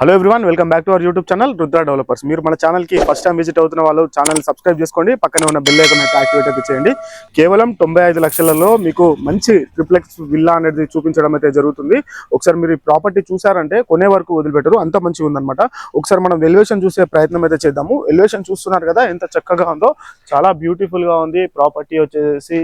Hello everyone welcome back to our YouTube channel Rudra developers మీరు మన ఛానల్కి first time visit అవుతున్న వాళ్ళు ఛానల్ సబ్స్క్రైబ్ చేసుకోండి. పక్కనే ఉన్న బెల్ ఐకాన్ అయితే యాక్టివేట్ అయితే చేయండి. కేవలం తొంభై ఐదు లక్షలలో మీకు మంచి ట్రిప్లెక్స్ విల్లా అనేది చూపించడం అయితే జరుగుతుంది. ఒకసారి మీరు ఈ ప్రాపర్టీ చూసారంటే కొనే వరకు వదిలిపెట్టరు అంత మంచిగా ఉందన్నమాట. ఒకసారి మనం ఎలివేషన్ చూసే ప్రయత్నం అయితే చేద్దాము. ఎలివేషన్ చూస్తున్నారు కదా ఎంత చక్కగా ఉందో. చాలా బ్యూటిఫుల్గా ఉంది. ప్రాపర్టీ వచ్చేసి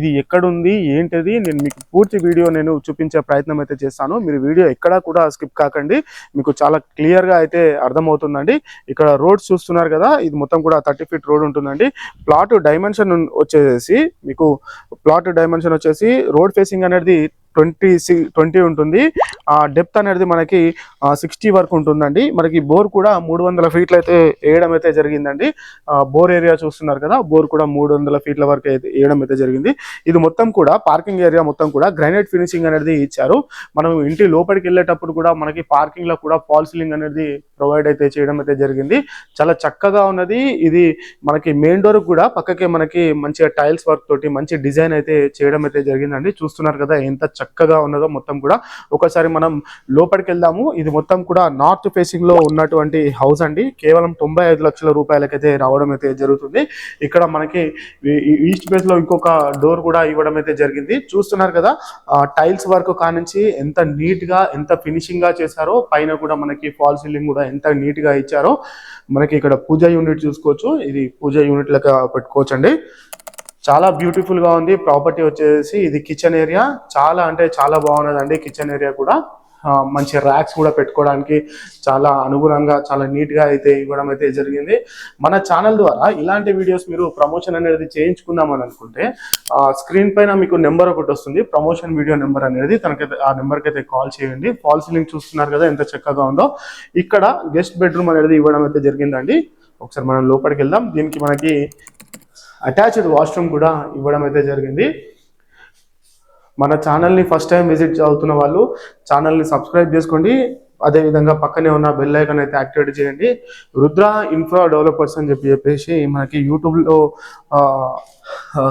ఇది ఎక్కడుంది ఏంటిది? నేను మీకు పూర్తి వీడియో నేను చూపించే ప్రయత్నం అయితే చేస్తాను. మీరు వీడియో ఎక్కడా కూడా స్కిప్ కాకండి. మీకు చాలా క్లియర్గా అయితే అర్థమవుతుందండి. ఇక్కడ రోడ్ చూస్తున్నారు కదా ఇది మొత్తం కూడా థర్టీ ఫీట్ రోడ్ ఉంటుందండి. ప్లాట్ డైమెన్షన్ వచ్చేసి మీకు ప్లాట్ డైమెన్షన్ వచ్చేసి రోడ్ ఫేసింగ్ అనేది ట్వంటీ ట్వంటీ ఉంటుంది. ఆ డెప్త్ అనేది మనకి సిక్స్టీ వరకు ఉంటుందండి. మనకి బోర్ కూడా మూడు వందల ఫీట్లు అయితే వేయడం అయితే జరిగిందండి బోర్ ఏరియా చూస్తున్నారు కదా బోర్ కూడా మూడు వందల ఫీట్ల వరకు అయితే వేయడం అయితే జరిగింది. ఇది మొత్తం కూడా పార్కింగ్ ఏరియా మొత్తం కూడా గ్రానైట్ ఫినిషింగ్ అనేది ఇచ్చారు. మనం ఇంటి లోపలికి వెళ్ళేటప్పుడు కూడా మనకి పార్కింగ్లో కూడా ఫాల్ సీలింగ్ అనేది ప్రొవైడ్ అయితే చేయడం అయితే జరిగింది. చాలా చక్కగా ఉన్నది. ఇది మనకి మెయిన్ డోర్ కూడా పక్కకే మనకి మంచిగా టైల్స్ వర్క్ తోటి మంచి డిజైన్ అయితే చేయడం అయితే జరిగిందండి. చూస్తున్నారు కదా ఎంత చక్క చక్కగా ఉన్నదో మొత్తం కూడా. ఒకసారి మనం లోపలికి వెళ్దాము ఇది మొత్తం కూడా నార్త్ ఫేసింగ్లో ఉన్నటువంటి హౌస్ అండి. కేవలం తొంభై ఐదు లక్షల రూపాయలకైతే రావడం అయితే జరుగుతుంది. ఇక్కడ మనకి ఈ- ఈస్ట్ ఫేస్లో ఇంకొక డోర్ కూడా ఇవ్వడం అయితే జరిగింది. చూస్తున్నారు కదా టైల్స్ వర్క్ కానించి ఎంత నీట్గా ఎంత ఫినిషింగ్గా చేశారో పైన కూడా మనకి ఫాల్ సీలింగ్ కూడా ఎంత నీట్గా ఇచ్చారో మనకి ఇక్కడ పూజ యూనిట్ చూసుకోవచ్చు. ఇది పూజ యూనిట్ లెక్క పెట్టుకోవచ్చు అండి చాలా బ్యూటిఫుల్గా ఉంది. ప్రాపర్టీ వచ్చేసి ఇది కిచెన్ ఏరియా చాలా అంటే చాలా బాగున్నదండి కిచెన్ ఏరియా కూడా. మంచి ర్యాక్స్ కూడా పెట్టుకోవడానికి చాలా అనుగుణంగా చాలా నీట్గా అయితే ఇవ్వడం అయితే జరిగింది. మన ఛానల్ ద్వారా ఇలాంటి వీడియోస్ మీరు ప్రమోషన్ అనేది చేయించుకుందామని అనుకుంటే ఆ స్క్రీన్ పైన మీకు నెంబర్ ఒకటి వస్తుంది. ప్రమోషన్ వీడియో నెంబర్ అనేది తనకైతే ఆ నెంబర్కి అయితే కాల్ చేయండి. ఫాల్ సీలింగ్ చూస్తున్నారు కదా ఎంత చక్కగా ఉందో. ఇక్కడ గెస్ట్ బెడ్రూమ్ అనేది ఇవ్వడం అయితే జరిగిందండి. ఒకసారి మనం లోపలికి వెళ్దాం. దీనికి మనకి అటాచ్డ్ వాష్రూమ్ కూడా ఇవ్వడం అయితే జరిగింది. మన ఛానల్ని ఫస్ట్ టైం విజిట్ అవుతున్న వాళ్ళు ఛానల్ని సబ్స్క్రైబ్ చేసుకోండి. అదేవిధంగా పక్కనే ఉన్న బెల్ ఐకాన్ అయితే యాక్టివేట్ చేయండి. రుద్ర ఇన్ఫ్రా డెవలపర్స్ అని చెప్పి చెప్పేసి మనకి యూట్యూబ్లో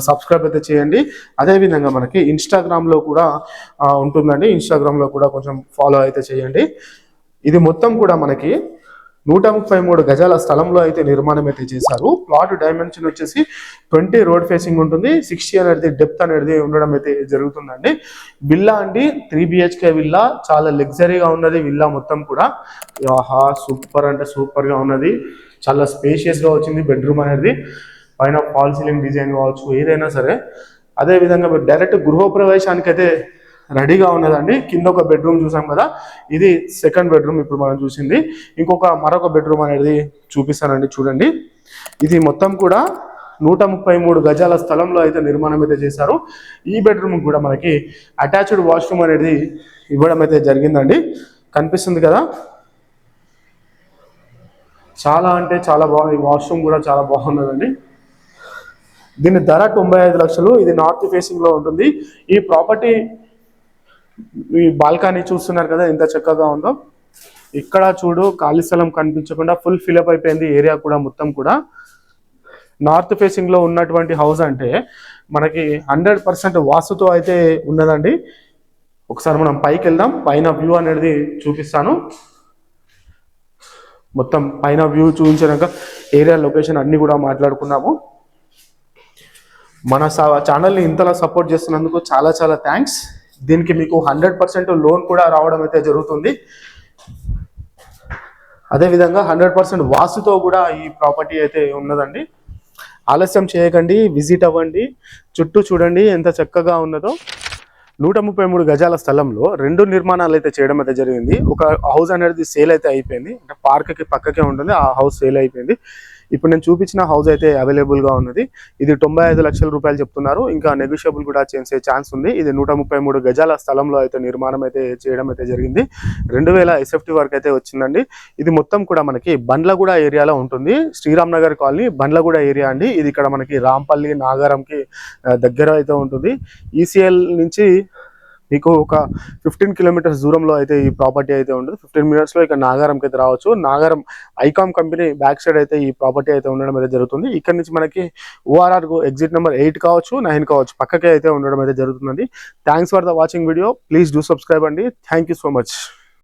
సబ్స్క్రైబ్ అయితే చేయండి. అదేవిధంగా మనకి ఇన్స్టాగ్రామ్లో కూడా ఉంటుందండి. ఇన్స్టాగ్రామ్లో కూడా కొంచెం ఫాలో అయితే చేయండి. ఇది మొత్తం కూడా మనకి నూట ముప్పై మూడు గజాల స్థలంలో అయితే నిర్మాణం అయితే చేశారు. ప్లాట్ డైమెన్షన్ వచ్చేసి ట్వంటీ రోడ్ ఫేసింగ్ ఉంటుంది. సిక్స్టీ అనేది డెప్త్ అనేది ఉండడం అయితే జరుగుతుందండి. విల్లా అండి. త్రీ బిహెచ్కే విల్లా చాలా లగ్జరీగా ఉన్నది విల్లా మొత్తం కూడా. ఆహా సూపర్ అంటే సూపర్గా ఉన్నది. చాలా స్పేషియస్గా వచ్చింది బెడ్రూమ్ అనేది. పైన ఫాల్ సీలింగ్ డిజైన్ కావచ్చు ఏదైనా సరే. అదే విధంగా మీరు డైరెక్ట్ గృహప్రవేశానికి అయితే రెడీగా ఉన్నదండి. కింద ఒక బెడ్రూమ్ చూసాం కదా. ఇది సెకండ్ బెడ్రూమ్ ఇప్పుడు మనం చూసింది. ఇంకొక మరొక బెడ్రూమ్ అనేది చూపిస్తానండి. చూడండి. ఇది మొత్తం కూడా నూట ముప్పై మూడు గజాల స్థలంలో అయితే నిర్మాణం అయితే చేశారు. ఈ బెడ్రూమ్ కూడా మనకి అటాచ్డ్ వాష్రూమ్ అనేది ఇవ్వడం అయితే జరిగిందండి. కనిపిస్తుంది కదా. చాలా అంటే చాలా బాగుంది. వాష్రూమ్ కూడా చాలా బాగున్నదండి. దీని ధర తొంభై ఐదు లక్షలు. ఇది నార్త్ ఫేసింగ్లో ఉంటుంది. ఈ ప్రాపర్టీ ఈ బాల్కనీ చూస్తున్నారు కదా ఎంత చక్కగా ఉందో. ఇక్కడ చూడు ఖాళీ స్థలం కనిపించకుండా ఫుల్ ఫిలప్ అయిపోయింది ఏరియా కూడా మొత్తం కూడా. నార్త్ ఫేసింగ్లో ఉన్నటువంటి హౌస్ అంటే మనకి హండ్రెడ్ పర్సెంట్ వాస్తుతో అయితే ఉన్నదండి. ఒకసారి మనం పైకి వెళ్దాం. పైన వ్యూ అనేది చూపిస్తాను. మొత్తం పైన వ్యూ చూపించాక ఏరియా లొకేషన్ అన్ని కూడా మాట్లాడుకున్నాము. మన ఛానల్ని ఇంతలా సపోర్ట్ చేస్తున్నందుకు చాలా చాలా థ్యాంక్స్. దీనికి మీకు హండ్రెడ్ పర్సెంట్ లోన్ కూడా రావడం అయితే జరుగుతుంది. అదేవిధంగా హండ్రెడ్ పర్సెంట్ వాస్తుతో కూడా ఈ ప్రాపర్టీ అయితే ఉన్నదండి. ఆలస్యం చేయకండి విజిట్ అవ్వండి చుట్టూ చూడండి ఎంత చక్కగా ఉన్నదో. నూట ముప్పై మూడు గజాల స్థలంలో రెండు నిర్మాణాలు అయితే చేయడం అయితే జరిగింది. ఒక హౌస్ అనేది సేల్ అయితే అయిపోయింది. అంటే పార్క్కి పక్కకే ఉంటుంది. ఆ హౌస్ సేల్ అయిపోయింది. ఇప్పుడు నేను చూపించిన హౌస్ అయితే అవైలబుల్గా ఉన్నది. ఇది తొంభై ఐదు లక్షల రూపాయలు చెప్తున్నారు. ఇంకా నెగోషియబుల్ కూడా చేసే ఛాన్స్ ఉంది. ఇది నూట ముప్పై మూడు గజాల స్థలంలో అయితే నిర్మాణం అయితే చేయడం అయితే జరిగింది. రెండు వేల ఎస్ఎఫ్టీ వరకు అయితే వచ్చిందండి. ఇది మొత్తం కూడా మనకి బండ్లగూడ ఏరియాలో ఉంటుంది. శ్రీరామ్ నగర్ కాలనీ బండ్లగూడ ఏరియా అండి. ఇది ఇక్కడ మనకి రాంపల్లి నాగారంకి దగ్గర అయితే ఉంటుంది. ఈసీఎల్ నుంచి మీకు ఒక ఫిఫ్టీన్ కిలోమీటర్స్ దూరంలో అయితే ఈ ప్రాపర్టీ అయితే ఉంటుంది. ఫిఫ్టీన్ మినిట్స్లో ఇక నాగారంకి అయితే రావచ్చు. Nagaram Icom company back side అయితే ఈ ప్రాపర్టీ అయితే ఉండడం అయితే జరుగుతుంది. ఇక్కడ నుంచి మనకి ఓఆర్ఆర్ ఎగ్జిట్ నెంబర్ ఎయిట్ కావచ్చు నైన్ కావచ్చు. పక్కకే అయితే ఉండడం అయితే జరుగుతుంది thanks for the watching video please do subscribe అండి. Thank you so much